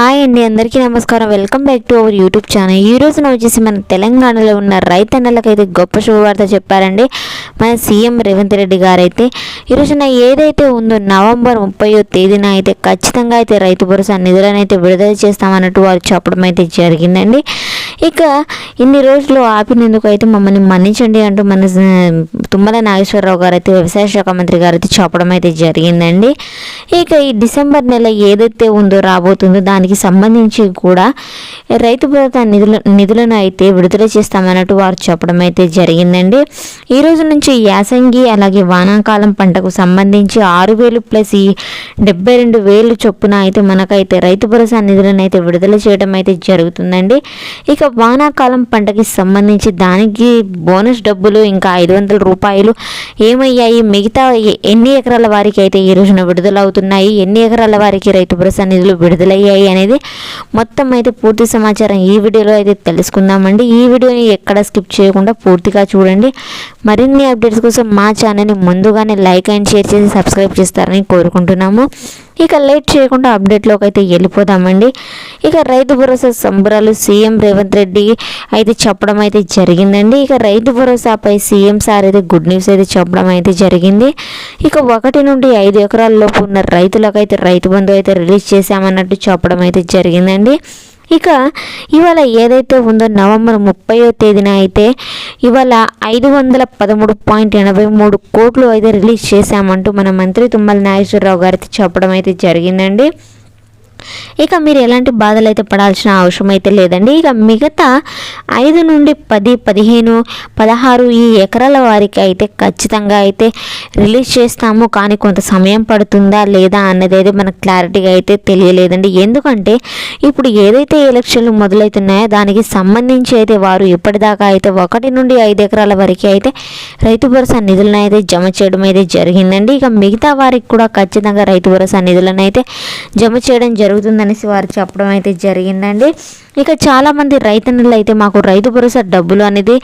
Hi అండి అందరికీ నమస్కారం. Welcome back to our YouTube channel ఈ రోజున వచ్చేసి మన తెలంగాణలో ఉన్న రైతన్నలకైతే గొప్ప శుభవార్త చెప్పారండి. మన సీఎం రేవంత్ రెడ్డి గారైతే ఈ రోజున ఏదైతే ఉందో నవంబర్ ముప్పయో తేదీన అయితే ఖచ్చితంగా అయితే రైతు భరోసా నిధులను అయితే విడుదల చేస్తామన్నట్టు వారు చెప్పడం అయితే జరిగిందండి. ఇక ఇన్ని రోజులు ఆపినందుకు అయితే మమ్మల్ని మన్నించండి అంటూ మన తుమ్మల నాగేశ్వరరావు గారు అయితే వ్యవసాయ శాఖ మంత్రి గారు అయితే చెప్పడం అయితే జరిగిందండి. ఇక ఈ డిసెంబర్ నెల ఏదైతే ఉందో రాబోతుందో దానికి సంబంధించి కూడా రైతు భరోసా నిధుల నిధులను అయితే విడుదల చేస్తామన్నట్టు వారు చెప్పడం అయితే జరిగిందండి. ఈ రోజు నుంచి యాసంగి అలాగే వానాకాలం పంటకు సంబంధించి ఆరు వేలు ప్లస్ ఈ డెబ్బై రెండు వేలు చొప్పున అయితే మనకైతే రైతు భరోసా నిధులను అయితే విడుదల చేయడం అయితే జరుగుతుందండి. ఇక వానాకాలం పంటకి సంబంధించి దానికి బోనస్ డబ్బులు ఇంకా ఐదు వందల రూపాయలు ఏమయ్యాయి? మిగతా ఎన్ని ఎకరాల వారికి అయితే ఈ రోజున విడుదల అవుతున్నాయి ఎన్ని ఎకరాల వారికి రైతు భరోసా నిధులు విడుదలయ్యాయి అనేది మొత్తం అయితే పూర్తి సమాచారం ఈ వీడియోలో అయితే తెలుసుకుందామండి. ఈ వీడియోని ఎక్కడ స్కిప్ చేయకుండా పూర్తిగా చూడండి. మరిన్ని అప్డేట్స్ కోసం మా ఛానల్ని ముందుగానే లైక్ అండ్ షేర్ చేసి సబ్స్క్రైబ్ చేస్తారని కోరుకుంటున్నాము. ఇక లేట్ చేయకుండా అప్డేట్లోకి అయితే వెళ్ళిపోదామండి. ఇక రైతు భరోసా సంబరాలు సీఎం రేవంత్ రెడ్డి అయితే చెప్పడం అయితే జరిగిందండి. ఇక రైతు భరోసాపై సీఎం సార్ అయితే గుడ్ న్యూస్ అయితే చెప్పడం అయితే జరిగింది. ఇక ఒకటి నుండి ఐదు ఎకరాల లోపు ఉన్న రైతులకైతే రైతు బంధు అయితే రిలీజ్ చేశామన్నట్టు చెప్పడం అయితే జరిగిందండి. ఇక ఇవాళ ఏదైతే ఉందో నవంబర్ ముప్పయో తేదీన అయితే ఇవాళ ఐదు వందల పదమూడు పాయింట్ ఎనభై మూడు కోట్లు అయితే రిలీజ్ చేశామంటూ మన మంత్రి తుమ్మల నాగేశ్వరరావు గారికి చెప్పడం అయితే జరిగిందండి. ఇక మీరు ఎలాంటి బాధలు అయితే పడాల్సిన అవసరం అయితే లేదండి. ఇక మిగతా ఐదు నుండి పది పదిహేను పదహారు ఈ ఎకరాల వారికి అయితే ఖచ్చితంగా అయితే రిలీజ్ చేస్తాము. కానీ కొంత సమయం పడుతుందా లేదా అన్నది అయితే మనకు క్లారిటీగా అయితే తెలియలేదండి. ఎందుకంటే ఇప్పుడు ఏదైతే ఎలక్షన్లు మొదలవుతున్నాయో దానికి సంబంధించి అయితే వారు ఇప్పటిదాకా అయితే ఒకటి నుండి ఐదు ఎకరాల వరకు అయితే రైతు భరోసా నిధులను అయితే జమ చేయడం అయితే జరిగిందండి. ఇక మిగతా వారికి కూడా ఖచ్చితంగా రైతు భరోసా నిధులను అయితే జమ చేయడం జరుగుతుంది. జరుగుతుందనేసి వారు చెప్పడం అయితే జరిగిందండి. ఇక చాలామంది రైతన్నలు అయితే మాకు రైతు భరోసా డబ్బులు అనేది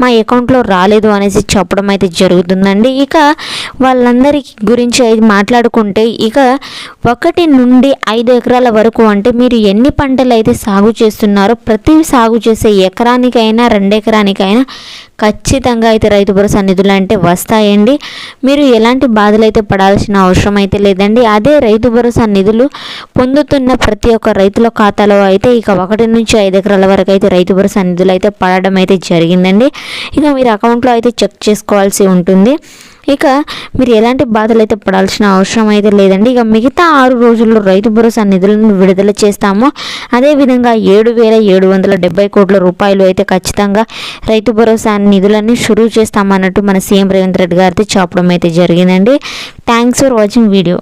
మా అకౌంట్లో రాలేదు అనేసి చెప్పడం అయితే జరుగుతుందండి. ఇక వాళ్ళందరి గురించి మాట్లాడుకుంటే ఇక ఒకటి నుండి ఐదు ఎకరాల వరకు అంటే మీరు ఎన్ని పంటలు అయితే సాగు చేస్తున్నారో ప్రతి సాగు చేసే ఎకరానికైనా రెండు ఎకరానికైనా ఖచ్చితంగా అయితే రైతు భరోసా నిధులు అంటే వస్తాయండి. మీరు ఎలాంటి బాధలు అయితే పడాల్సిన అవసరం అయితే లేదండి. అదే రైతు భరోసా నిధులు పొందుతున్న ప్రతి ఒక్క రైతుల ఖాతాలో అయితే ఇక ఒకటి నుంచి ఐదు ఎకరాల వరకు అయితే రైతు భరోసా నిధులు అయితే పడడం అయితే జరిగిందండి. ఇక మీరు అకౌంట్లో అయితే చెక్ చేసుకోవాల్సి ఉంటుంది. ఇక మీరు ఎలాంటి బాధలు అయితే పడాల్సిన అవసరం అయితే లేదండి. ఇక మిగతా ఆరు రోజుల్లో రైతు భరోసా నిధులను విడుదల చేస్తాము. అదేవిధంగా ఏడు వేల ఏడు వందల డెబ్బై కోట్ల రూపాయలు అయితే ఖచ్చితంగా రైతు భరోసా నిధులన్నీ షురూ చేస్తామన్నట్టు మన సీఎం రేవంత్ రెడ్డి గారితో చెప్పడం అయితే జరిగిందండి. Thanks for watching video